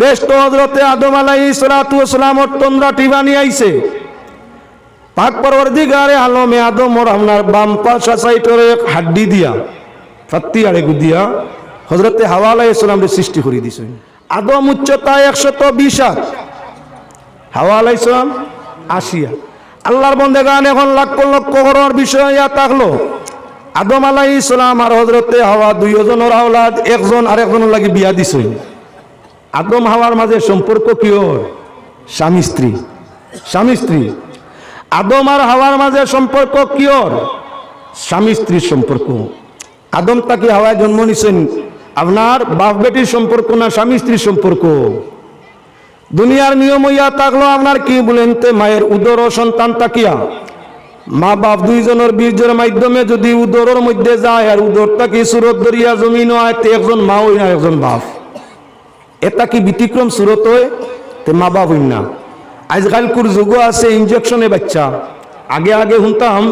বেশ তো হজরতে আদম আলাই সালাতু সালামর তন্দ্রাটি বানিয়ে আইছে। পাক পরবর্তীকারে আলমে আদম ওর আপনার বাম পাশা সাইটরে হাড্ডি দিয়া ফাত্তি আড়ে দিয়া হজরতে হাওয়া আলাই সালামরে সৃষ্টি করে দিছে। আদম উচ্চতা একশত বিশ হাত, হাওয়া আলাই সালাম আসিয়া আল্লাহর বন্দে গান এখন লক্ষ লক্ষ করার বিষয় ইয়া থাকল। আদম আলাই ইসলাম আর হজরতে হাওয়া দুইজনের আওলাদ, একজন আর একজনের লাগি বিয়া দিছই আদম হাওয়ার মাঝে সম্পর্ক কিওর স্বামী, স্ত্রী। স্বামী, স্ত্রী। আদম আর হাওয়ার মাঝে সম্পর্ক কিওর স্বামী স্ত্রীর সম্পর্ক। আদম তাকে হাওয়ায় জন্ম নিছেন। আপনার বাপ বেটির সম্পর্ক না স্বামী স্ত্রীর সম্পর্ক? দুনিয়ার নিয়ম ইয়া থাকল আপনার কি বলেন তে? মায়ের উদর ও সন্তান তাকিয়া। মা বাপ দুইজনের বীর্যের মাধ্যমে যদি উদরের মধ্যে যায়, আর উদরটা কি সুরত দরিয়া জমিন হয় তে একজন মা হই না একজন বাপ? এটা কি ব্যতিক্রম সুরত তে মা বাপ হইন না। আজকালকুর যুগ আছে ইঞ্জেকশনে বাচ্চা। আগে আগে শুনতাম,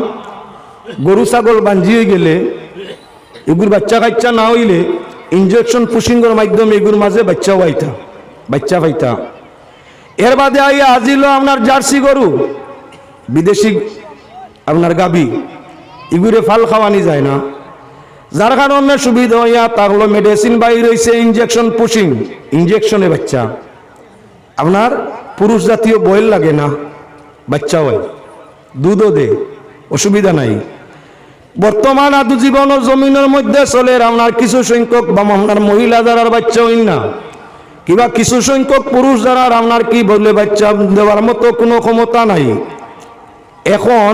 গরু, ছাগল বাঞ্জি হয়ে গেলে, এগুর বাচ্চা কাচ্চা না হইলে ইঞ্জেকশন পুশিংয়ের মাধ্যমে এগুর মাঝে বাচ্চা পাইতা বাচ্চা পাইতা। এর বাদে আইয়া আজিল আপনার জার্সি গরু, বিদেশি আপনার গাবি। এগুরে ফাল খাওয়ানি যায় না। যার কারণে সুবিধা হইয়া তাহলে মেডিসিন বাইর হয়েছে ইঞ্জেকশন পুশিং ইঞ্জেকশনে বাচ্চা। আপনার পুরুষ জাতীয় বয়েল লাগে না, বাচ্চা হয় দুধও দে, অসুবিধা নাই। বর্তমান আদু জীবন জমিনের মধ্যে চলে আপনার কিছু সংখ্যক বা আপনার মহিলা যারা বাচ্চা হইন না, কিবা কিছু সংখ্যক পুরুষ যারা আপনার কি বললে বাচ্চা দেওয়ার মতো কোনো ক্ষমতা নাই। এখন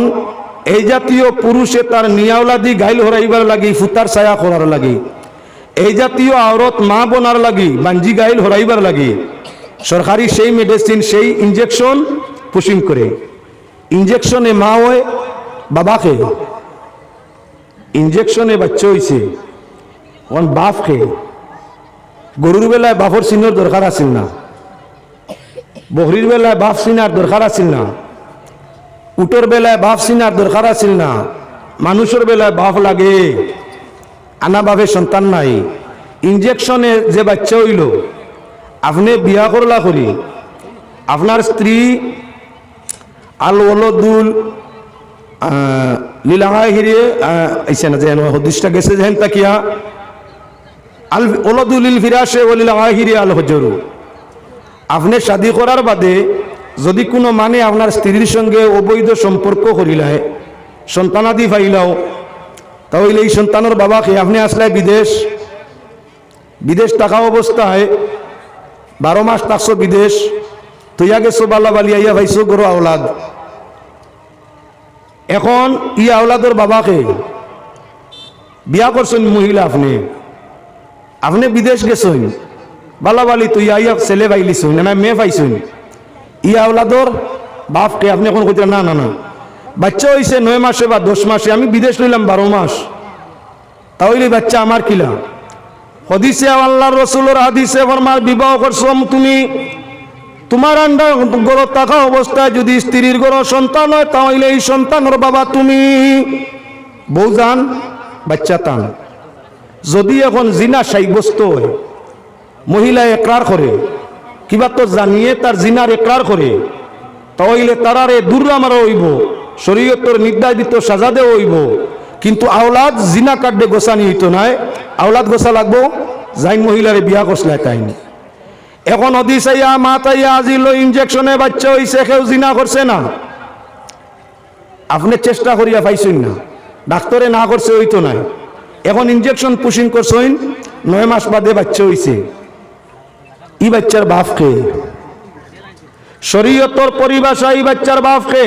এই জাতীয় পুরুষে তার নিয়াওলাদি গাইল হরাইবার লাগি, ফুতার ছায়া করার লাগি। এই জাতীয় আওরত মা বোনার লাগি, বাঞ্জি গাইল হরাইবার লাগি। সরকারি সেই মেডিসিন সেই ইঞ্জেকশন পুশিং করে। ইঞ্জেকশনে মা হয়, বাবাকে। ইঞ্জেকশনে বাচ্চা হয়েছে ওন বাপ খেয়ে গরুর বেলায় বাপর চিনোর দরকার আছিল না। বহরির বেলায় বাপ চিনার দরকার আছিল না। উটোর বেলায় বাপ চিনার দরকার আছিল না। মানুষের বেলায় বাপ লাগে। আনা বাপে সন্তান নাই। ইঞ্জেকশনে যে বাচ্চা হইল, আপনি বিয়া করলা করি। আপনার স্ত্রী আল ওলদুল লীলাহায় হিরে আইসে না যেন, হদিসটা গেছে যেন তাকিয়া। আল ওলদুলিল ফিরাসে ওলিলাহায় হিরে আল হজরু। আপনি শাদি করার বাদে যদি কোনো মানে আপনার স্ত্রীর সঙ্গে অবৈধ সম্পর্ক করিলায় সন্তানাদি পাইলাও, তাহলে এই সন্তানের বাবাকে আপনি আসলে বিদেশ বিদেশ থাকা অবস্থায় বারো মাস থাকছো বিদেশ তুইয়া গেছো বালা বালিয়া ইয়া ভাইছো গরু আওলাদ। এখন ই আওলাদর বাবাকে বিয়া করছেন মহিলা আপনি আপনি বিদেশ গেছেন বালাবালি তুই আইয়া ছেলে পাইলিছুন, না মেয়ে পাইছুন। ই আওলাদর বাপকে আপনি এখন কইতে না না না। বাচ্চা হয়েছে নয় মাসে বা দশ মাসে, আমি বিদেশ লইলাম বারো মাস। তাহলে বাচ্চা আমার কিলা? হদিসে আল্লাহ রসুলের হাদিসে ফরমার বিবাহ করছ তুমি। তোমার আন্ডার গড় থাকা অবস্থায় যদি স্ত্রীর গড় সন্তান হয়, তাহলে এই সন্তানের বাবা তুমি। বউ যান বাচ্চা টান যদি এখন জিনা সাব্যস্ত হয়, মহিলা একরার করে কিবা তো জানিয়ে তার জিনার একরার করে তাহলে তারারে দূর আমার হইব, শরীয়তর নির্ধারিত সাজা দেওয়া হইব। কিন্তু আওলাদ জিনা কাটবে গোসানি হইতো নাই। আওলাদ গোসা লাগবো? যাই মহিলারে বিয়া করসলাই তাইনি এখন অদিসাইয়া মা তাইয়া আজিল ইঞ্জেকশনে বাচ্চা হইছে কেউ জিনা করছে না। আপনি চেষ্টা করিয়া পাইছেন না। ডাক্তারে না করছে হইতো নাই। এখন ইঞ্জেকশন পুশিং করছেন, নয় মাস বাদে বাচ্চা হইছে। ই বাচ্চার বাপকে। শরীয়তর পরিভাষা এই বাচ্চার বাপকে।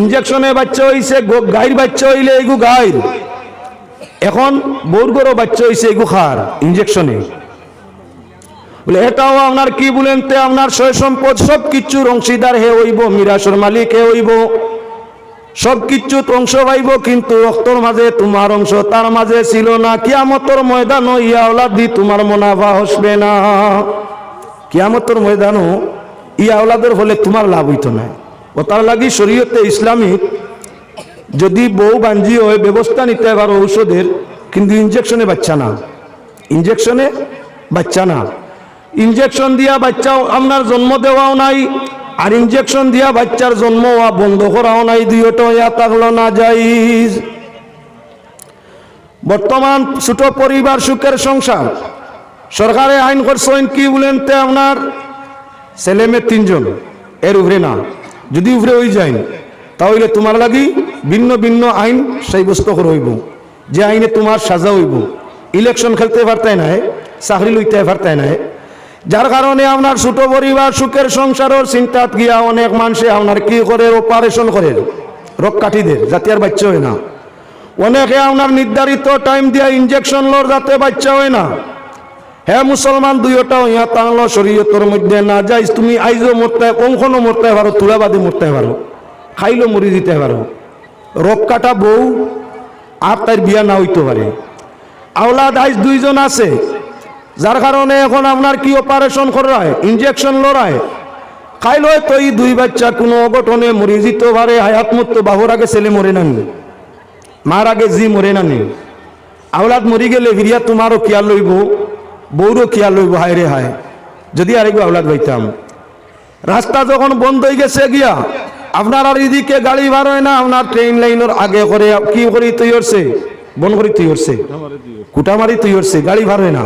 ইঞ্জেকশনে বাচ্চা হইছে গাইর বাচ্চা হইলে এগু গাইর। এখন বৌরগরও বাচ্চা হইছে, এগু খার ইঞ্জেকশনে বলে, এটাও আপনার কি বলেন তে, আপনার সয় সম্পদ সব কিছুর অংশীদার হে হইব, মিরাসর মালিক হে হইব। সব কিছু অংশ পাইব, কিন্তু রক্তর মাঝে তোমার অংশ, তার মাঝে ছিল না। কিয়ামতর ময়দান ইয়া ওলাদ দি, তোমার মুনাফা হসবে না। কিয়ামতর ময়দানও ইয়া ওলাদের হলে তোমার লাভ হইতো না। ও তার লাগি শরীয়তে ইসলামিক যদি বউ বাঞ্জি হয়ে ব্যবস্থা নিতে পারো ঔষধের, কিন্তু ইঞ্জেকশনে বাচ্চা না। ইঞ্জেকশনে বাচ্চা না। ইনজেকশন দিয়া বাচ্চা আপনার জন্ম দেওয়াও নাই, আর ইনজেকশন দিয়া বাচ্চার জন্ম বন্ধ করাও নাই, দুইটা ইয়া থাকল না যাইজ বর্তমান ছোট পরিবার সুখের সংসার। সরকারে আইন করছেন কি বলেন তে আপনার? ছেলে মেয়ে তিনজন, এর উপরে না। যদি উপরে হয়ে যায়, তাহলে তোমার লাগি ভিন্ন ভিন্ন আইন সাব্যস্ত করে হইব। যে আইনে তোমার সাজা হইব। ইলেকশন খেলতে পারতাই নাই, চাকরি লইতে পারতাই নাই। যার কারণে আপনার ছোট পরিবার সুখের সংসারের চিন্তাত গিয়া অনেক মানুষে আপনার কি করে অপারেশন করে। রোগ কাঠিদের যাতে আর বাচ্চা হয় না। অনেকে আপনার নির্ধারিত টাইম দিয়া ইনজেকশন লোর যাতে বাচ্চা হয় না। হ্যাঁ মুসলমান দুইটা ইয়া তাংলো শরীয়তর মধ্যে না যাইস, তুমি আইজও মরতে কখনো মরতে পারো, তুলাবাদে মরতে পারো, খাইলো মরি দিতে পারো। রোগ কাটা বউ আর তার বিয়া না হইতে পারে। আওলাদ আইজ দুইজন আছে, যার কারণে এখন আপনার কি অপারেশন করায় ইনজেকশন লড়ায়। খাইলো তো এই দুই বাচ্চা, কোনো অঘটনে মরি যেতে পারে, হায়াত মতো বাহুর আগে ছেলে মরে নানি মার আগে জি মরে নানি আওলাদ মরি গেলে ভিরিয়া তোমারও কিয়া লইব। বউরও কিয়া লইব? হায় রে হায়। যদি আরেকবার আওলাদ পাইতাম। রাস্তা যখন বন্ধ হয়ে গেছে গিয়া, আপনার আর এদিকে গাড়ি বার হয় না, আপনার ট্রেন লাইনের আগে করে কি করি তুই করছে বন করি তুই করছে কুটামারি তুই করছে গাড়ি বার হয় না।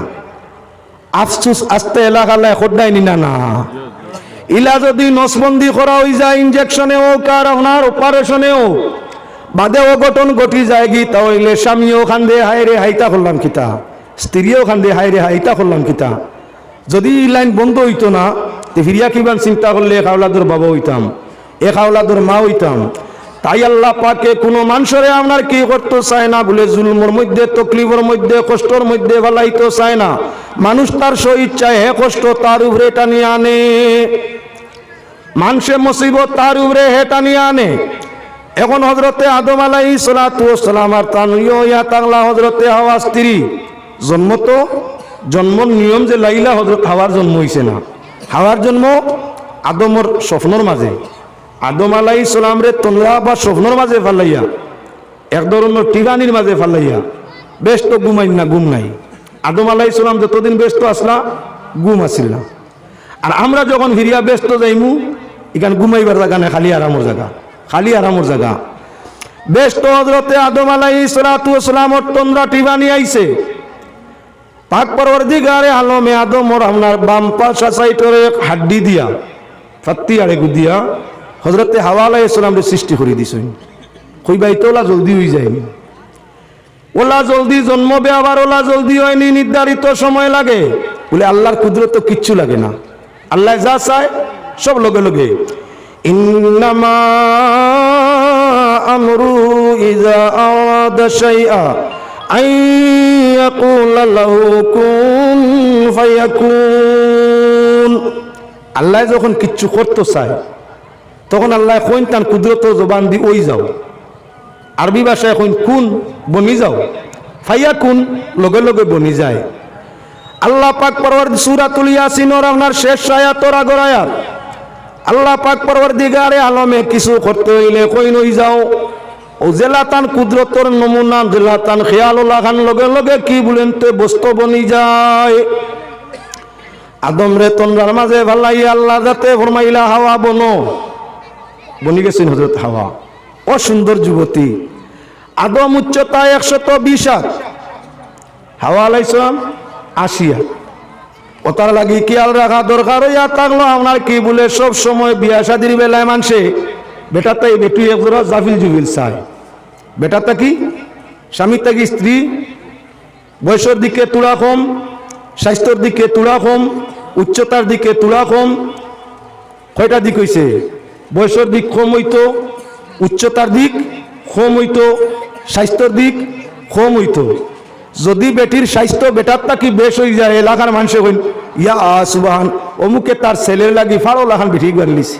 আফসুস, আস্তে এলাকালে খোদ্দাই নি না না। ইলা যদি নসবন্দি করা হয়ে যায় ইনজেকশনে হোক আর আপনার অপারেশনে বাদে অঘটন ঘটি যায় কি তাহলে স্বামীও খান্দে, হায় রে, হাইতা করলাম কিতা? স্ত্রীও খান্দে হায় রে হাইতা করলাম কিতা? যদি এই লাইন বন্ধ হইতো না, তে ফিরিয়া কিমান চিন্তা করলে এক আওলাদুর বাবা হইতাম, এক আওলাদুর মা হইতাম। তাই আল্লাহ পাকে কোনো মানুষরে আপনার কি করতে চায় না বলে জুলমর মধ্যে, তকলিফের মধ্যে, কষ্টর মধ্যে ভালাইতে চায় না। মানুষ তার সহিত চায়, হে কষ্ট তার উপরে টানি আনে। মানুষে মুসিবত তার উপরে হে টানি আনে। এখন হজরতে আদম আলাই সালাম আর তানুইও ইয়া তাংলা হজরতে হাওয়া স্ত্রী জন্ম তো জন্মর নিয়ম যে লাইলা হজরত হাওয়ার জন্ম হইছে না। হাওয়ার জন্ম আদমর স্বপ্নর মাঝে আদম আলাই সালাম রে তোমরা বা স্বপ্নর মাঝে ফালাইয়া। এক ধরনের টিগানির মাঝে ফালাইয়া। ব্যস্ত ঘুমাই না, ঘুম নাই। আদম আলাই সালাম যতদিন ব্যস্ত আসলা ঘুম আসিল না। আর আমরা যখন ফিরিয়া ব্যস্ত যাইমু এখানে ঘুমাইবার জায়গা না খালি আরামর জায়গা খালি আরামর জায়গা ব্যস্ত হজরতে আদম আলাই সালামর তন্দ্রা টিবানি আইছে। পাক পরবর্তীকারে আলমে আদম ওর আপনার বাম পাশা সাইটরে হাড্ডি দিয়া ফাত্তি আড়ে গুদিয়া হজরতে হাওয়া আলাই সালামরে সৃষ্টি করে দিছেন কইবাই তো ওলা জলদি হয়ে যায়। ওলা জলদি জন্মবে আবার ওলা জলদি হয়নি নির্ধারিত সময় লাগে। বলে আল্লাহর কুদরত তো কিচ্ছু লাগে না। আল্লাহ যা চায়, সব লগে লগে। ইন্নামা আমরু ইজা আওয়াদা শাইআ আই ইয়াকুলা লাহু কুন ফায়াকুন আল্লাহ যখন কিচ্ছু করতে চায়, তখন আল্লাহ কইন তার কুদরত জবান দি ওই যাও। আরবি ভাষায় এখন কোন বনি যাও। ফাইয়া কোন লগে লগে বনি যায়। আল্লাহ পাক পরবর সুরাতুল ইয়াসিনর আপনার শেষ আয়াতর আগর আয়াত। আল্লাহ পাক পরবর দিগারে আলমে কিছু করতে হইলে কই নই যাও। জেলাতান কুদরতর নমুনা, জেলাতান খেয়াল খান লগে লগে কি বলেন তে বস্তু বনি যায়। আদম রে তন্দ্রার মাঝে ভালাই আল্লাহ যাতে ফরমাইলা হাওয়া বনো। বনি গেছেন হজরত হাওয়া। অসুন্দর যুবতী। আদম উচ্চতা একশত বিশ হাত হাওয়া আলাইসালাম আসিয়া ও তার লাগি খেয়াল রাখা দরকার হইয়া থাকল আপনার কি বলে সব সময় বিয়া শাদির বেলায় মানছে বেটাতে বেটু একজোড়া জাফিল জুবিল চায় বেটাটা কি? স্বামী তাকি স্ত্রী, বয়সের দিকে তুড়া কম, স্বাস্থ্যর দিকে তুড়া কম, উচ্চতার দিকে তুড়া কম। কয়টা দিক হইছে? বয়সের দিক কম হইতো, উচ্চতার দিক কম হইতো, স্বাস্থ্যর দিক কম হইতো। যদি বেটির স্বাস্থ্য বেটারটা কি বেশ হয়ে যায়, এলাকার মানুষে কইন, ইয়া সুবাহান, অমুকে তার ছেলের লাগি ফাড়ো লাখান বেটি গাড়লিস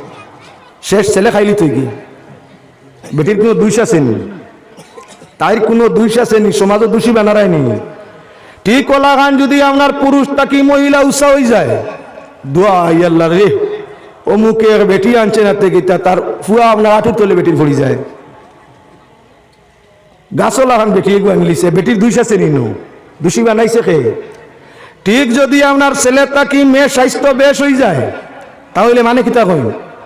শেষ ছেলে খাইলি তুই গিয়ে বেটির কোনো দুইশ নি? তাইর কোনো দুইশ নি? সমাজও দোষী বানারায় নি? ঠিক ওলাখান যদি আপনার পুরুষটা কি মহিলা উৎসাহ হয়ে যায়, দোয়া আল্লাহ রে। অমুকে বেটি আনছে না থেকে তার ফুয়া আপনার আটুর তলে বেটির পড়ি যায়। গাছও লাগান বেটি এগুলো আনলিছে বেটির দুইশা শ্রেণি নো দুষি বানাইছে খে ঠিক যদি আপনার ছেলের তাকি মেয়ে স্বাস্থ্য বেশ হয়ে যায়, তাহলে মানে কিতা কই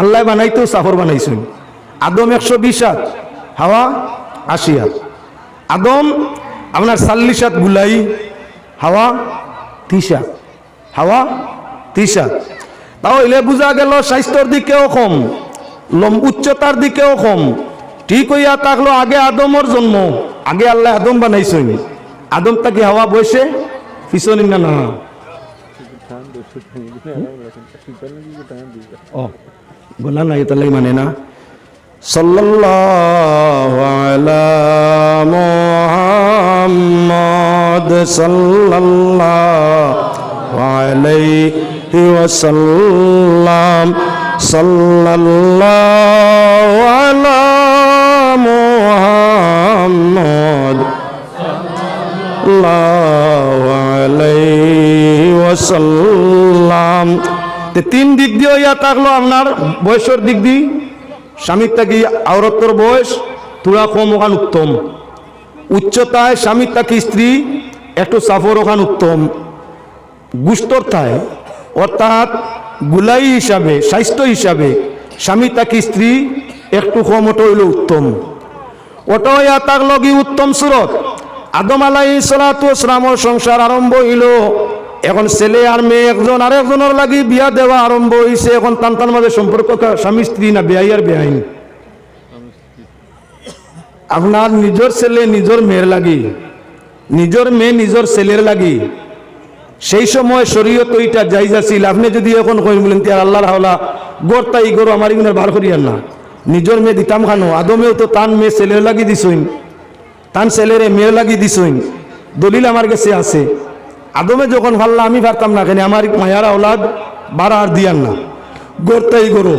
আল্লাহ বানাইতেও সাফর বানাইছেন। আদম একশো বিশ হাত হাওয়া আশি হাত। আদম আপনার চাল্লিশ হাত গুলাই হাওয়া ত্রিশ হাত হাওয়া ত্রিশ হাত। তাহলে বোঝা গেল স্বাস্থ্যর দিকেও কম লম উচ্চতার দিকেও কম। ঠিক হইয়া থাকল আগে আদমর জন্ম আগে আল্লাহ আদম বানাইছেন। আদম তাকে হাওয়া বসে পিছনে না না ও। বলা না এটা মানে না। সাল্লাল্লাহু আলা মুহাম্মদ সাল্লাল্লাহু আলাইহি ওয়াসাল্লাম। তিন দিক দিয়ে ইয়া থাকল আপনার বয়সের দিক দিয়ে। স্বামীর থাকি আওরতর বয়স, তুলা কম ওখান উত্তম। উচ্চতায় স্বামীর থাকি স্ত্রী, একটু সাফর ওখান উত্তম। গুস্তর থায় অর্থাৎ গুলাই হিসাবে, স্বাস্থ্য হিসাবে স্বামী তাকি স্ত্রী একটু কম ওটা হইল উত্তম। ওটা হইয়া তার লগি উত্তম সুরত। আদম আলাই সালাতামর সংসার আরম্ভ হইল এখন ছেলে আর মেয়ে একজন আর একজনের লাগি বিয়া দেওয়া আরম্ভ হইছে। এখন তান্তার মাঝে সম্পর্ক স্বামী স্ত্রী না বেআই আর বেআইন আপনার নিজের ছেলে, নিজের মেয়ের লাগি। নিজের মেয়ে, নিজের ছেলের লাগি। সেই সময় শরীয়ত ওইটা যাইজ আছিল আপনি যদি এখন কই বলেন, তিয়ার আল্লাহর হাওলা গড় তাই গরু আমার ইগুলো বার করিয়ার না। নিজের মেয়ে দিতাম খানো। আদমেও তো তান মেয়ে ছেলের লাগি দিছইন। তান ছেলেরে মেয়ের লাগি দিছইন। দলিল আমার কাছে আছে। আদমে যখন ভাল্লা আমি পারতাম না কেন, আমার মায়ার আওলাদ বাড়া আর দিয়ার না। গড়তাই গরু।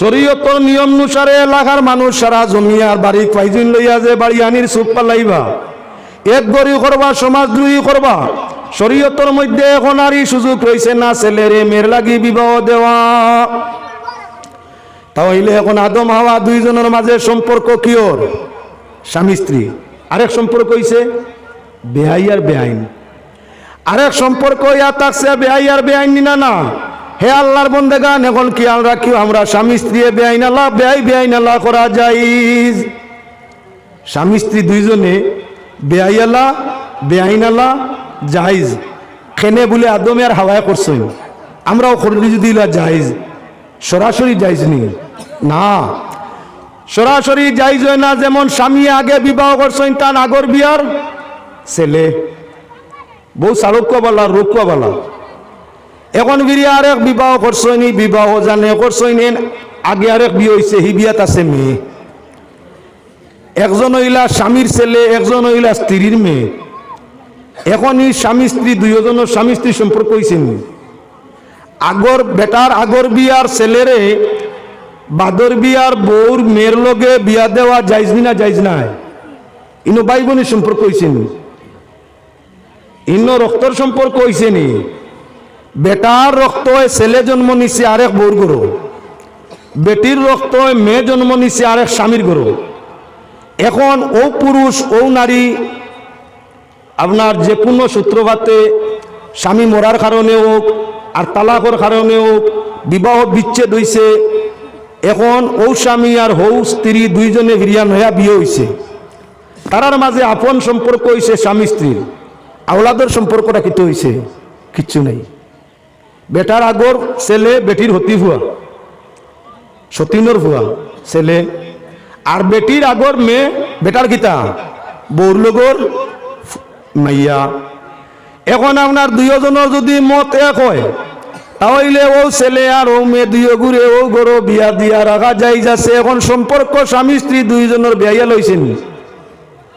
শরীয়তর নিয়ম অনুসারে এলাকার মানুষ সারা জমি আর বাড়ি পাইজুন লইয়া যে বাড়ি আনির সুপ পালাইবা। এক গরি করবা সমাজদ্রোহী করবা। শরীয়তর মধ্যে এখন আর সুযোগ রয়েছে না, ছেলেরে মেয়ের লাগি বিবাহ দেওয়া। তাহলে এখন আদম হাওয়া দুইজনের মাঝে সম্পর্ক কিওর? স্বামী স্ত্রী। আরেক সম্পর্ক হইছে বেহাই আর বেআইন। আরেক সম্পর্ক, ইয়া থাকছে বেহাই আর বেআইন না না। হে আল্লাহর বন্দেগান, এখন খেয়াল রাখিও, আমরা স্বামী স্ত্রী বেআইন আল্লাহ, বেআই বেআইন আল্লাহ করা যায় স্বামী স্ত্রী দুইজনে বেআই আল্লাহ, বেআইন আল্লাহ জাহিজ খেনে বলে আদমে আর হাওয়ায় করছেন আমরাও করি যদি জাহিজ সরাসরি জাহিজ নি না। সরাসরি জাহিজ হয় না, যেমন স্বামী আগে বিবাহ করছেন, তার আগর বিয়ার ছেলে। বউ চালক্য বলা রুক্ষ বলা এখন বিরি আরেক বিবাহ করছেন বিবাহ জানে করছেন আগে আর এক বিয়ে হয়েছে হি বিয়াত আছে মেয়ে। একজন হইলা স্বামীর ছেলে, একজন হইলা স্ত্রীর মেয়ে। এখন এই স্বামী স্ত্রী দুইজনের স্বামী স্ত্রী সম্পর্ক হয়েছেন আগর বেটার আগর বিয়ার ছেলেরে বাদর বিয়ার বউর মেয়ের লগে বিয়া দেওয়া যাইজ না যাইজ নাই। ইনো ভাই বোনের সম্পর্ক হয়েছেন ইন্ন রক্তর সম্পর্ক হয়েছে নি। বেটার রক্ত ছেলে জন্ম নিছে আরেক বউর গরু। বেটির রক্ত মেয়ে জন্ম নিছে আরেক স্বামীর গরু। এখন ও পুরুষ, ও নারী আপনার যে কোনো সূত্রপাতে স্বামী মরার কারণে হোক আর তালাকর কারণে হোক, বিবাহ বিচ্ছেদ হইছে, এখন ও স্বামী আর হৌ স্ত্রী দুইজনে বিরিয়ান হইয়া বিয়ে হইছে। তারার মাঝে আপন সম্পর্ক হইছে স্বামী স্ত্রীর। আওলাদের সম্পর্কটা কিতো হইছে। কিচ্ছু নেই। বেটার আগর ছেলে বেটির হতি ভুয়া। সতীনের ভুয়া ছেলে। আর বেটির আগর মেয়ে বেটার কিতা? বৌর লগর মাইয়া। এখন আপনার দুইজনের যদি মত এক হয়, তাহলে ও ছেলে আর ও মেয়ে দুই ঘুরে ও গরো বিয়া দিয়া রাখা যাই যাচ্ছে। এখন সম্পর্ক স্বামী স্ত্রী দুইজনের বিয়া লইছেন।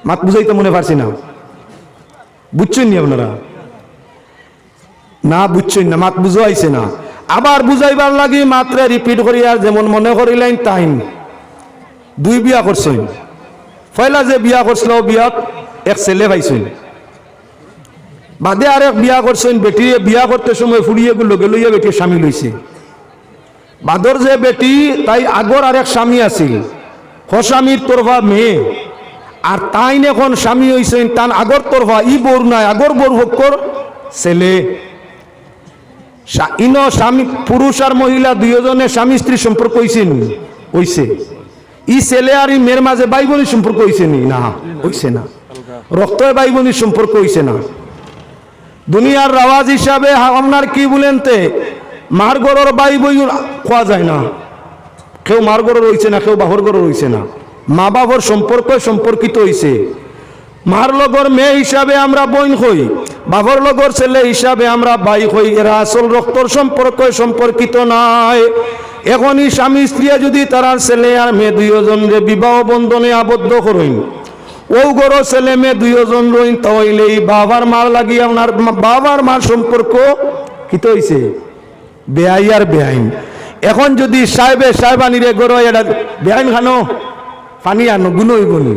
মাত বুঝাইতে মনে পারছি না। বুঝছেন নি আপনারা? না, বুঝছেন না মাত বুঝাইছে না। আবার বুঝাইবার লাগি মাত্রে রিপিট করি আর যেমন মনে করিলেন টাইম দুই বিয়া করছেন। পয়লা যে বিয়া করছিল বিয়াত এক ছেলে পাইছেন। বাদে আর এক বিয়া করছেন বেটি বিয়া করতে সময় ফুরিয়ে গেল গেলইয়া বেটি স্বামী লইছে বাদর যে বেটি, তাই আগর আর এক স্বামী আছিল। স্বামীর তরফা মেয়ে। আর তাইন এখন স্বামী হইছেন তান আগর তরফা ই বর নাই, আগর বর ভক্কর ছেলে। ইন স্বামী, পুরুষ আর মহিলা দুইজনে স্বামী স্ত্রী সম্পর্ক হইছেন হইছে। ই ছেলে আর ই মেয়ের মাঝে ভাই বোনের সম্পর্ক হইছে নি? না, হইছে না। রক্ত ভাই বোনের সম্পর্ক হইছে না। দুনিয়ার রাওয়াজ হিসাবে আপনার কি বলেন তে? মার গরর বাই বই খোয়া যায় না। কেউ মার গরর রয়েছে না, কেউ বাহর গরর রয়েছে না। মা বাবার সম্পর্ক সম্পর্কিত হইছে। মার লগর মেয়ে হিসাবে আমরা বোন হই, বাবর লগর ছেলে হিসাবে আমরা ভাই হই। এরা আসল রক্তর সম্পর্ক সম্পর্কিত নাই। এখনই স্বামী, স্ত্রী যদি তারা ছেলে আর মেয়ে দুইজনরে বিবাহ বন্ধনে আবদ্ধ করইন ও গরো ছেলে মেয়ে দুইজন রইন তাহলে বাবার মার লাগি আপনার বাবার মার সম্পর্ক কিত হইছে? বেআই আর বেআইন। এখন যদি সাহেবে, সাহেবানিরে গরো এটা বেআইন খানো? পানি আনো গুণ হইবনি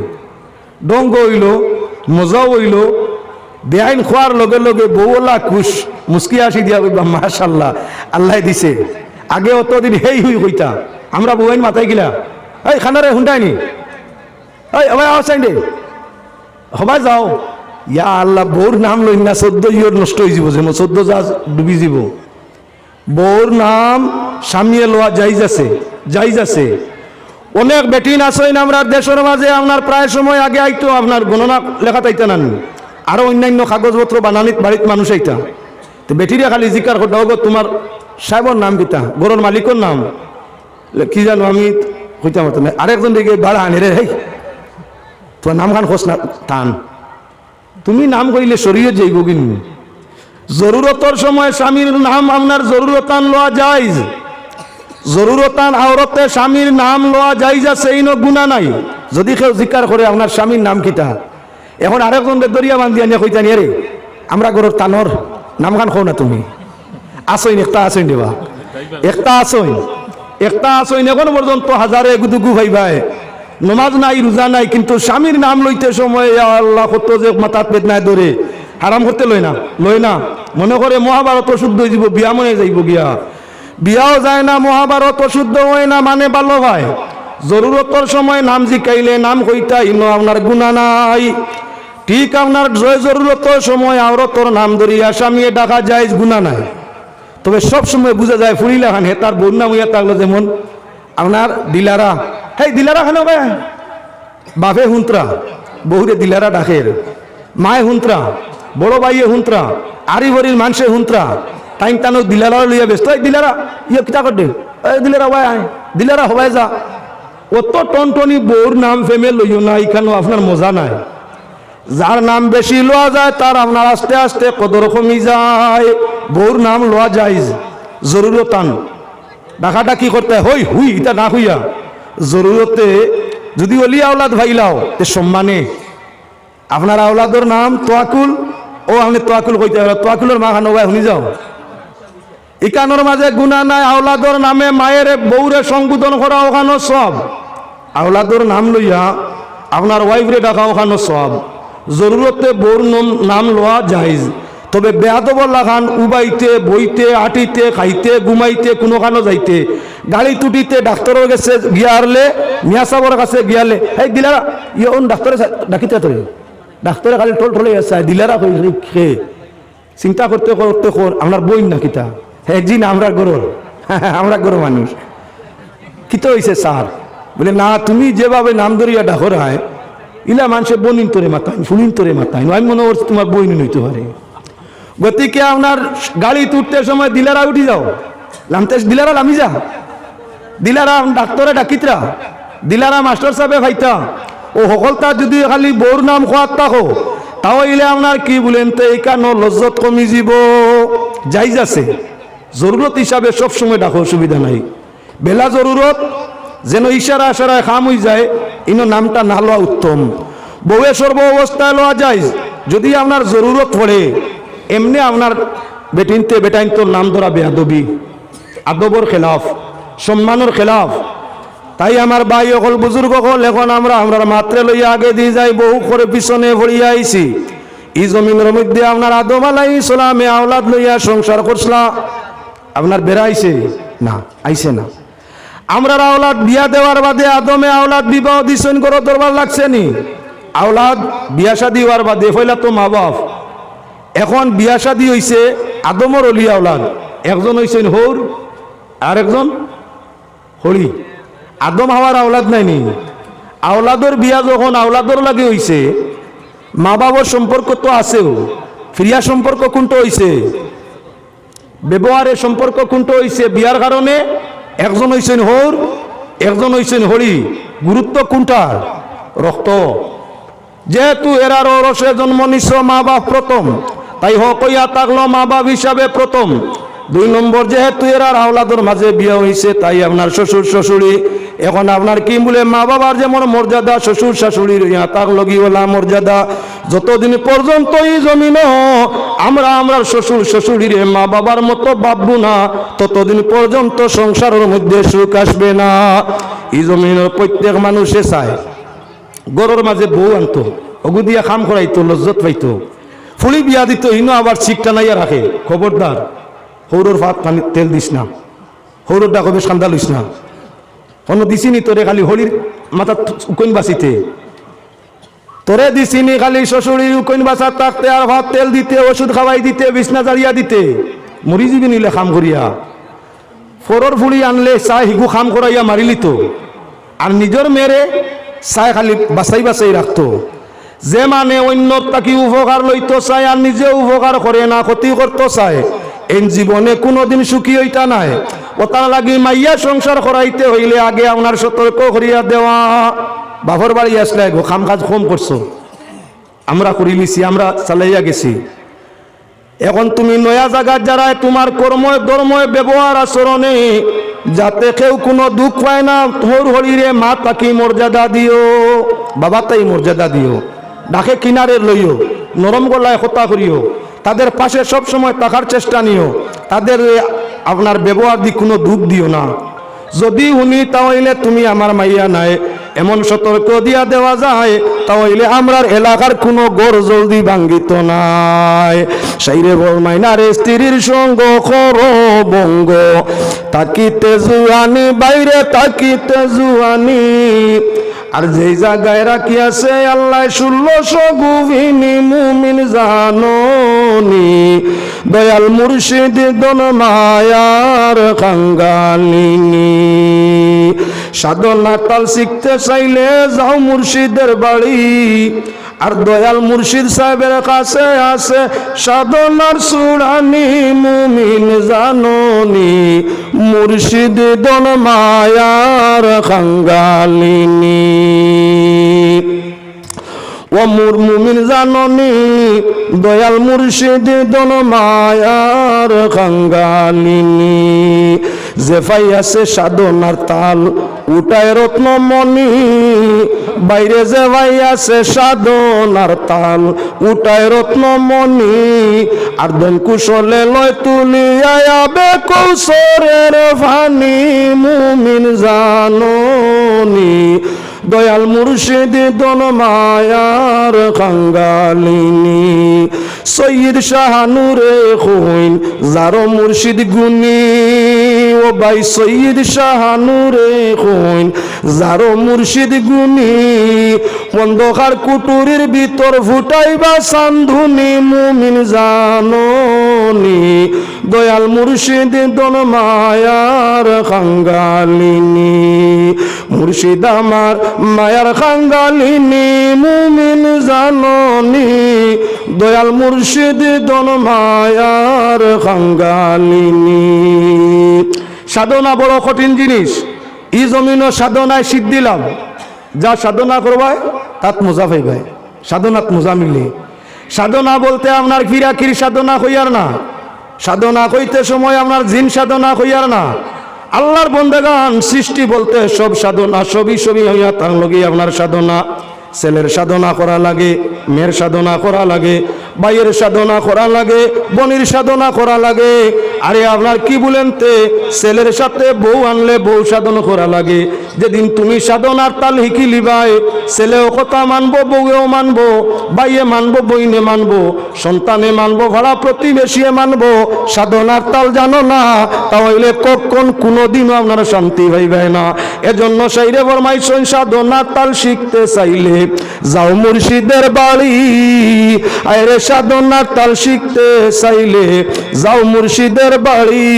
ডঙ্গ হইল মজাও হইল। বেআইন খোয়ার লগে লগে বউলা খুশ মুস্কি আসি দিয়া কইবা, মাশাল্লাহ, আল্লাহ দিছে। আগে অতদিন হেই হুই কইতা। আমরা বউয়াইন মাথায় গিলা। এই, খানারে হুন্ডাইনি এই, আবার আওয়াজ দে। হবাই যাও। ইয়া আল্লাহ বউর নাম লই না চোদ্দ ইয়র নষ্ট হয়ে যাব যে চোদ্দ যা ডুবি যাব। বউর নাম সামিয়ে লওয়া যাইজ আছে যাইজ আছে। অনেক বেটিন আছেন আমরা দেশের মাঝে, আপনার প্রায় সময় আগে আইতো, আপনার গণনা লেখা তাইতে নান আরও অন্যান্য কাগজপত্র বানানিত বাড়িত মানুষ আইতা। তো বেটিরে খালি জিকার করতে হবে তোমার সাহেবর নাম কিতা গরুর মালিকর নাম। কি জানো আমি হইতাম না আরেকজন দিকে বাড়া আনে রে, হেই। তোমার নাম খান খোঁজ না, টান। তুমি নাম কইলে শরীরে যাইব কিন্তু জরুরতর সময় স্বামীর নাম আপনার জরুরতান লওয়া যায় জরুরতান আওরতে স্বামীর নাম লওয়া যাই যা সেই গুণা নাই। যদি কেউ জিকার করে আপনার স্বামীর নাম কিতা? এখন আরেকজন দরিয়া বান্ধি আনিয়া কইতা নিয়ে রে আমরা গরুর তানর নাম খান খো না তুমি? আসইন একটা আসইন দেবা। একটা আসইন একটা আসইন এখন পর্যন্ত হাজারে গুদুগু ভাই ভাই। নমাজ নাই রোজা নাই, কিন্তু স্বামীর নাম লইতে সময় আল্লাহ, কত যে মাথাত বেদনায় ধরে হারাম করতে লয় না লয় না। মনে করে মহাভারত শুদ্ধ হয়ে যাব বিয়া মনে যাইব গিয়া। বিয়াও যায় না, মহাভারত অশুদ্ধ হয় না মানে ভালো ভাই জরুরতর সময় নাম জিকাইলে নাম কইতা ইনো আপনার গুণা নাই। ঠিক আপনার জয় জরুরতর সময় আওরতর নাম ধরিয়া স্বামীয়ে ডাকা যায়, গুণা নাই। তবে সব সময় বোঝা যায়, ফুরিলা খান, হে তার বন্যা মুইয়া থাকল যেমন। আপনার দিলারা, হেই, দিলারা খানো ভাই। বাপে হুন্ত্রা বহুরে দিলারা ডাকের। মায়ে হুন্ত্রা, বড় ভাইয়ে হুন্ত্রা আরি বরির মানুষে হুন্ত্রা। টাইম টানো দিলারা লইয়া ব্যস্ত। এই দিলারা ইয়ে কিতা করতে এই দিলারা ভাই আয় দিলারা হবাই যা। অত টনটনি বউর নাম ফেমে লইও না এখানেও আপনার মজা নাই। যার নাম বেশি লওয়া যায় তার আপনার আস্তে আস্তে কদর কমি যায়। বউর নাম লওয়া যায় জরুরতান ডাকাটা কি করতে হই হুই এটা না হইয়া। জরুরতে যদি অলি আওলাদ ভাইলাও, তে সম্মানে। আপনার আওলাদর নাম তোয়াকুল ও আপনি তোয়াকুল কইতে তোয়াকুলের মা খানো ভাই শুনি যাও। ইকানোর মাঝে গুণা নাই, আওলাদর নামে মায়ের বউরে সংবোধন করা ওখানো সব। আওলাদর নাম লইয়া আপনার ওয়াইফরে ডাকা ওখানো সব। জরুরতে বউর নম- লওয়া যাইজ তবে বেয়াদব লাগান, উবাইতে, বইতে, আটিতে, খাইতে, ঘুমাইতে কোনো খানো যাইতে। গাড়ি তুটিতে ডাক্তারের কাছে গিয়ারলে মিয়া সাহর কাছে গিয়ালে এই দিলারা ইয়ে ডাক্তারে ডাকিতে তোরে ডাক্তারে খালি টোল টোলে আছে দিলারা খে চিন্তা করতে করতে কর, আপনার বই না কিতা? হ্যাঁ জি না, আমরা গরুর। আমরা গরু মানুষ। কিতো হয়েছে স্যার? বলে, না, তুমি যেভাবে নাম ধরিয়া ডাকর হয় ইলা মানুষের বনিন তোরে মাথায় ফুলিন তোরে মাথায় আমি মনে করছি তোমার বই নইতে পারে। গতিকে আপনার গাড়ি তুলতে সময় দিলারা উঠি যাও। লামতে দিলারা লামি যা। দিলারা ডাক্তরে ডাকিতরা। দিলারা মাস্টার সাহেবে ভাইতা। ও সকলতা যদি খালি বউর নাম খোয়াত থাকো, তাও ইলে আপনার কি বলেন তো, এই কারণ লজ্জত কমি যাব যাইজ আছে জরুরত হিসাবে সব সময় ডাকো, অসুবিধা নাই। বেলা জরুরত, যেন ইশারা আশারায় খাম হয়ে যায়, ইনো নামটা না লওয়া উত্তম। বউয়ে সর্ব অবস্থায় লওয়া যায়, যদি আপনার জরুরত পড়ে, এমনি আপনার বেটিনতে বেটাইন তোর নাম ধরা বেয়াদবি। আদবর খেলাফ, সম্মানের খেলাফ। তাই আমার ভাই অকল বুজুর্গ হল এখন আমরা আমরা মাত্রে লইয়া আগে দিয়ে যাই বহু করে পিছনে ভরিয়া আইছি। এই জমিনের মধ্যে আপনার আদম আলাই সালামে আওলাদ লইয়া সংসার করছলা। আপনার বেড়াইছে না, আইছে না। আমরা আওলাদ বিয়া দেওয়ার বাদে আদমে আওলাদ বিবাহ দিছেন করো দরবার লাগছে নি? আওলাদ বিয়া শাদি হওয়ার বাদে ফইলা তো মা বাপ। এখন বিয়া শাদি হইছে আদমর অলি আওলাদ। একজন হইছেন হৌর আর একজন হরি আদম হওয়ার আওলাদ নাই নি। আওলাদর বিয়া যখন আওলাদর লাগে হইছে, মা বাবার সম্পর্ক তো আছেও ফিরিয়া সম্পর্ক কোনটা হইছে? ব্যবহারের সম্পর্ক কোনটা হইছে? বিয়ার কারণে? একজন হইছেন হর, একজন হইছেন হরি গুরুত্ব কোনটার? রক্ত। যেহেতু এরার রসে জন্ম নিঃস্ব মা বাপ প্রথম, তাই হকইয়া থাকল মা বাপ হিসাবে প্রথম। দুই নম্বর, যেহেতু এরার আওলাদর মাঝে বিয়ে হয়েছে তাই আপনার শ্বশুর শ্বশুরি এখন আপনার কি বলে, মা বাবার যেমন মর্যাদা, শ্বশুর, শাশুড়ির ইয়া তাক লগিওলা মর্যাদা? যতদিন পর্যন্ত এই জমিন, আমরা আমরা শ্বশুর শ্বশুরির মা বাবার মতো ভাববো না, ততদিন পর্যন্ত সংসারের মধ্যে সুখ আসবে না। এই জমিনের প্রত্যেক মানুষে চায়, গরুর মাঝে বউ আনতো, অগু দিয়া খাম করাইতো লজ্জত পাইতো। ফুলি বিয়া দিত, ইনো আবার চিকটা নাইয়া রাখে। খবরদার, সৌরর ভাত পানি তেল দিস না, সৌরর ডাক হবে সান্দা লইস না। কোনো দিছিনি তোরে খালি হোলির মাথা উকইন বাঁচিতে। তোরে দিছিনি খালি শ্বশুরির উকইন বাঁচা থাকতে আর ভাত, তেল দিতে ওষুধ খাওয়াই দিতে, বিছনা জারিয়া দিতে। মরি যাবি নিলে খাম করিয়া ফোরর ফুলি আনলে চাই হিগু খাম করাইয়া মারিলি তো। আর নিজের মেরে চাই খালি বাছাই বাছাই রাখতো যে মানে অন্যর তাকি উপকার লইতো চাই আর নিজে উপকার করে না, ক্ষতি করতো চায় এই জীবনে কোনোদিন সুখী হইতা নাই। ও তার লাগি মাইয়া সংসার করাইতে হইলে আগে আপনার সতর্ক করিয়া দেওয়া বাপর বাড়ি আসলে খাম কাজ কম করছ। আমরা করি লিছি, আমরা চালাইয়া গেছি। এখন তুমি নয়া জায়গার যারা তোমার কর্ময়, ধর্ময় ব্যবহার আচরণে যাতে কেউ কোনো দুঃখ পায় না তোর হরিরে মা তাকি মর্যাদা দিও, বাবা তাই মর্যাদা দিও। ডাকে কিনারে লইও, নরম গলায় হতা করিও। তাদের পাশে সব সময় থাকার চেষ্টা নিও। তাদের আপনার ব্যবহার দি কোনো দুঃখ দিও না। যদি উনি তাহলে তুমি আমার মাইয়া নাই। এমন সতর্ক দিয়া দেওয়া যায় তাহলে আমরার এলাকার কোনো গড় জলদি ভাঙ্গিত নাই। সাইরে বল মাইনারে স্ত্রীর সঙ্গ কর বঙ্গ তাকিতে জুয়ানি, বাইরে তাকিতে জুয়ানি। আর যেই জায়গায় রাখি আছে আল্লাহ ষোলোশো গুভিনী মুমিন জাননি। দয়াল মুর্শিদ দন মায়ার কাঙ্গালিনী সাধনা তাল শিখতে চাইলে যাও মুর্শিদের বাড়ি। আর দয়াল মুর্শিদ সাহেবের কাছে আছে সাধনার সুরানি মুমিন জাননি। মুর্শিদ দন মায়ার খাঙ্গালিনী। ও মুর মুমিন জাননি, দয়াল মুর্শিদ দন মায়ার খাঙ্গালিনী। পাই আছে সাধনার তাল উটায় রত্নমণি। বাইরে ভাই আছে সাধনার তাল উটায় রত্নমণি। আর দেন কুশলে লয় তুলিয়া আবে কৌশরের ফানি মুমিন জাননি। দয়াল মুর্শিদ দন মায়ার কাঙ্গালিনী সৈয়দ শাহানুরে হইন যারো মুর্শিদ গুনি ভাই সৈয়দ শাহানুরে হইন যারো মুর্শিদ গুনি অন্ধকার কুটুরির ভিতর ফুটাইবা সান্ধুনি মুমিন জাননি, দয়াল মুর্শিদ দন মায়ার কাঙ্গালিনী মুর্শিদ আমার মায়ার খাঙ্গালিনী মুমিন জাননি, দয়াল মুর্শিদ দন মায়ার খাঙ্গালিনী। সাধনা বড় কঠিন জিনিস। ই জমিন সাধনায় সিদ্ধি লাভ যা সাধনা করবায় তাত মজা পাইবাই। সাধনাত মজা মিলে সাধনা বলতে আপনার কিরাকির সাধনা হইয়ার না। সাধনা কইতে সময় আপনার জিন সাধনা হইয়ার না। আল্লাহর বন্দেগান সৃষ্টি বলতে সব সাধনা সবই সবই হইয়া তার লগে আপনার সাধনা। ছেলের সাধনা করা লাগে, মেয়ের সাধনা করা লাগে বাইয়ের সাধনা করা লাগে, বনির সাধনা করা লাগে। আরে আপনার কি বলেন তে? ছেলের সাথে বউ আনলে বউ সাধনা করা লাগে। যেদিন তুমি সাধনার তাল শিকিলি ভাই ছেলেও কথা মানবো, বউয়েও মানবো, বাইয়ে মানবো, বইনে মানবো, সন্তানে মানবো, ভাড়া প্রতিবেশীয়ে মানবো, সাধনার তাল জানো না, তাহলে কখন কোনোদিনও আপনার শান্তি হইবে না। এজন্য সাইরে বরমাইছেন সাধনার তাল শিখতে চাইলে যাও মুর্শিদের বাড়ি আরে সাধনার তাল শিখতে চাইলে যাও মুর্শিদের বাড়ি।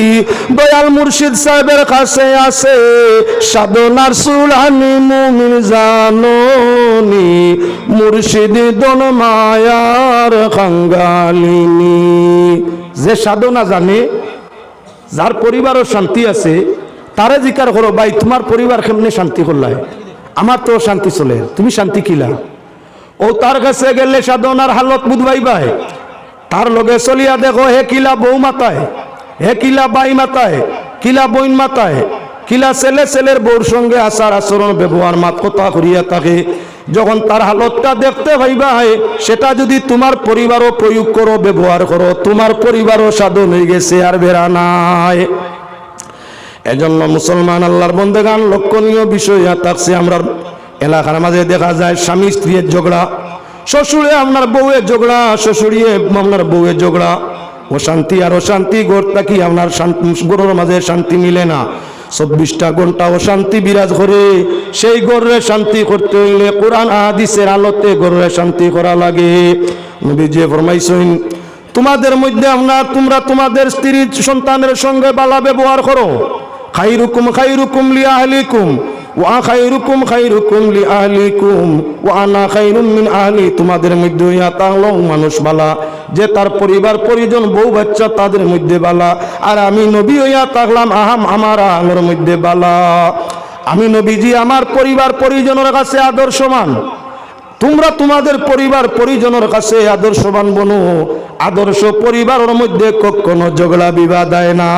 দয়াল মুর্শিদ সাহেবের কাছে আছে সাধনার সুলহানি মুমিন জাননি, মুর্শিদ দন মায়ার খাঙ্গালিনী। যে সাধনা জানে, যার পরিবারও শান্তি আছে, তারে জিকার করো, ভাই, তোমার পরিবার কেমনে শান্তি করলাই আমার তো শান্তি চলে, তুমি শান্তি কিলা? ও তার কাছে গেলে সাধনার হালত বুধবাই ভাই, তার লগে চলিয়া দেখো, হে কিলা বউ মাতায় হে কিলা বাই মাতায়, কিলা বইন মাতায় কিলা ছেলে ছেলের বউর সঙ্গে আচার আচরণ, ব্যবহার মাত কথা করিয়া থাকে। যখন তার হালতটা দেখতে পাইবা সেটা যদি তোমার পরিবারও প্রয়োগ করো, ব্যবহার করো, তোমার পরিবারও সাধন হয়ে গেছে, আর বেড়া নাই। এজন্য মুসলমান আল্লাহর বন্দেগান লক্ষণীয় বিষয় থাকছে আমরা এলাকার মাঝে দেখা যায়, স্বামী স্ত্রীর ঝগড়া, শ্বশুরে আপনার বউয়ের ঝগড়া শ্বশুরিয়ে আপনার বউয়ের ঝগড়া। অশান্তি আর অশান্তি গোর থাকি আপনার গরুর মাঝে শান্তি মিলে না। চব্বিশটা ঘণ্টা অশান্তি বিরাজ করে। সেই গরুরে শান্তি করতে হইলে কোরআন আদিসের আলোতে গরুরে শান্তি করা লাগে। নবী ফরমাইছেন, তোমাদের মধ্যে আপনার তোমরা তোমাদের স্ত্রী সন্তানের সঙ্গে বালা ব্যবহার করো। খাইরুকুম খাইরুকুম লিয়া আহলিকুম ওয়া খাইরুকুম খাইরুকুম লি আহলিকুম, ওয়া আনা খাইরুম মিন আহলি, তোমাদের মধ্যে ইয়া তাহলো মানুষ বালা, যে তার পরিবার পরিজন বউ বাচ্চা তাদের মধ্যে বালা, আর আমি নবী হইয়া থাকলাম আহাম আমার আলোর মধ্যে বালা। আমি নবীজি আমার পরিবার পরিজনের কাছে আদর্শমান তোমরা তোমাদের পরিবার পরিজনের কাছে আদর্শবান বনো। আদর্শ পরিবারের মধ্যে কখনো ঝগড়া বিবাদ দেয় না।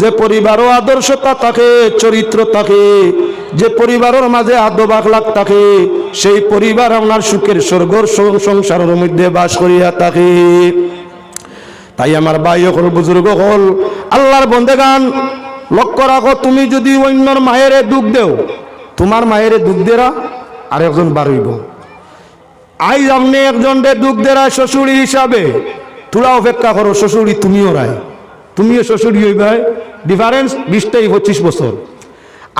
যে পরিবারও আদর্শতা থাকে, চরিত্র থাকে যে পরিবারের মাঝে আদব আখলাক থাকে, সেই পরিবার আপনার সুখের স্বর্গর সংসারের মধ্যে বাস করিয়া থাকে। তাই আমার ভাই হল বুজুর্গ হল আল্লাহর বন্দেগান, লক্ষ্য রাখো, তুমি যদি অন্যর মায়েরে দুঃখ দেও, তোমার মায়েরে দুঃখ দেরা আর একজন বারইব আই আপনি একজন রে দুঃখ দেরা শ্বশুরি হিসাবে তোরা অপেক্ষা করো, শ্বশুরি তুমিও রায়। তুমিও শ্বশুরি হইবে ডিফারেন্স বিশ থেকে পঁচিশ বছর।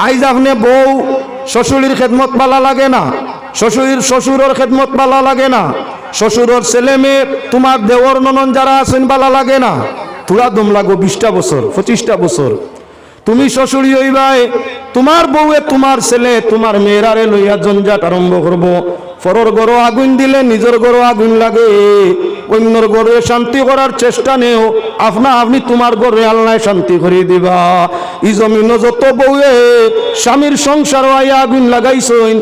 আইজ আপনি বউ, শ্বশুরির খেদমত পালা লাগে না। শ্বশুরির শ্বশুরের খেদমত পালা লাগে না। শ্বশুরের ছেলে মেয়ে, তোমার দেওর ননন যারা আছেন বালা লাগে না। তোরা দম লাগো বিশটা বছর, পঁচিশটা বছর। তুমি শ্বশুরি হইবাই, তোমার বউয়ে তোমার ছেলে, তোমার মেয়েরারে লইয়া জঞ্জাট আরম্ভ করব। পরর গরো আগুন দিলে নিজের গরো আগুন লাগে। অন্যর গড়ে শান্তি করার চেষ্টা নেও। আপনা আপনি তোমার গড়ে আল্লাহ শান্তি করে দিবা। ই জমিন যত বউয়ে, স্বামীর সংসার আয়া আগুন লাগাইছইন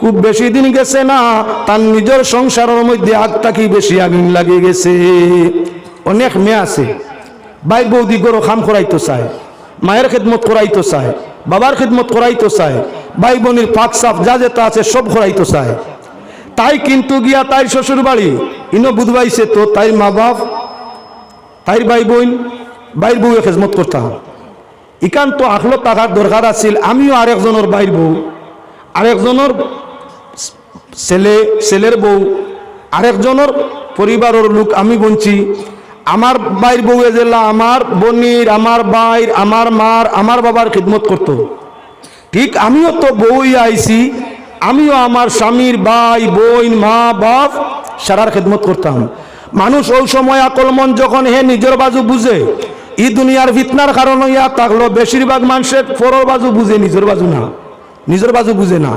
খুব বেশি দিন গেছে না, তার নিজের সংসারের মধ্যে আগ তাকি বেশি আগুন লাগে গেছে। অনেক মেয়ে আছে, ভাই বৌদি গরো খাম করাইতো চায়, মায়ের খেদমত করাইতো চায়, বাবার খেদমত করাইতো চায়, ভাই বোনের পাক সাফ যা যেটা আছে সব করাইতো চায়। তাই কিন্তু গিয়া তাই শ্বশুর বাড়ি ইনো বুধবাইছে তো তাই মা বাপ, তাইর ভাই বোন বাইর বউয়ে খেজমত করতাম ইকান তো আখলো টাকার দরকার আছিল, আমিও আরেকজনের বাইর বউ, আরেকজনের ছেলে, ছেলের বউ, আরেকজনের পরিবারের লোক আমি বলছি আমার বাইর বউয়ে জেলা আমার বনির, আমার বাইর আমার মার, আমার বাবার খিদমত করতো। ঠিক আমিও তো বউই আইছি আমিও আমার স্বামীর ভাই, বোন, মা, বাপ সারার খেদমত করতাম। মানুষ ওই সময় আকলমন যখন হে নিজের বাজু বুঝে, ই দুনিয়ার ফিতনার কারণ ইয়া থাকল, বেশিরভাগ মানুষের পরের বাজু বুঝে, নিজের বাজু না। নিজের বাজু বুঝে না।